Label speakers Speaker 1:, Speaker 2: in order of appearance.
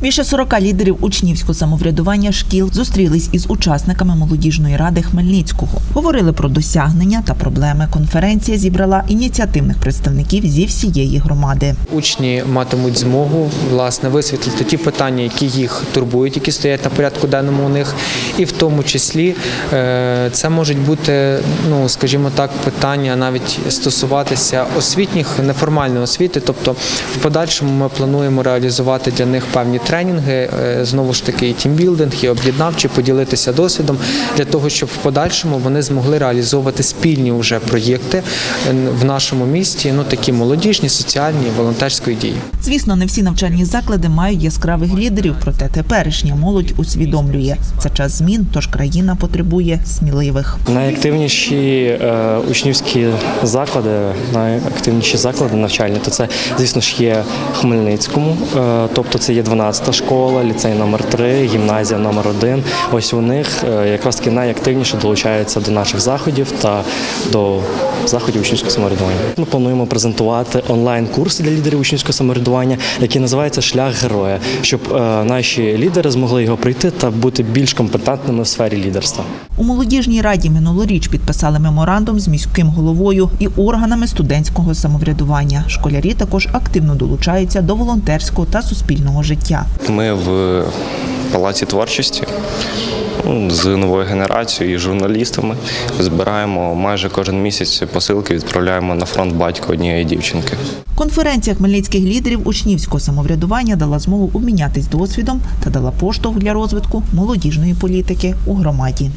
Speaker 1: Більше 40 лідерів учнівського самоврядування шкіл зустрілись із учасниками молодіжної ради Хмельницького. Говорили про досягнення та проблеми. Конференція зібрала ініціативних представників зі всієї громади.
Speaker 2: Учні матимуть змогу власне висвітлити ті питання, які їх турбують, які стоять на порядку денному у них, і в тому числі е, це можуть бути, ну скажімо так, питання навіть стосуватися освітніх неформальної освіти. Тобто, в подальшому ми плануємо реалізувати для них певні тренінги, е, знову ж таки, і тімбілдинг, і об'єднавчі, поділитися досвідом для того, щоб в подальшому вони змогли реалізовувати спільні вже проєкти е, в нашому місті, ну такі молодіжні, соціальні, волонтерської дії.
Speaker 1: Звісно, не всі навчальні заклади мають яскравих лідерів, проте теперішня молодь усвідомлює це час змін, тож країна потребує сміливих.
Speaker 3: Найактивніші е, учнівські заклади, найактивніші заклади навчальні, то це, звісно ж, є Хмельницькому, е, тобто це є 12-та школа, ліцей номер 3 гімназія номер 1 Ось у них е, якраз таки найактивніше долучаються до наших заходів та до заходів учнівського самоврядування. Ми плануємо презентувати онлайн-курс для лідерів учнівського самоврядування, який називається Шлях героя, щоб е, наші лідери змогли його пройти та бути більш компетентними в сфері лідерства.
Speaker 1: У молодіжній раді минулоріч підписали меморандум з міським головою і органами студентського самоврядування. Школярі також активно долучаються до волонтерського та суспільного життя.
Speaker 4: Ми в палаці творчості ну, з новою генерацією і журналістами збираємо майже кожен місяць посилки, відправляємо на фронт батька однієї дівчинки.
Speaker 1: Конференція хмельницьких лідерів учнівського самоврядування дала змогу обмінятись досвідом та дала поштовх для розвитку молодіжної політики у громаді.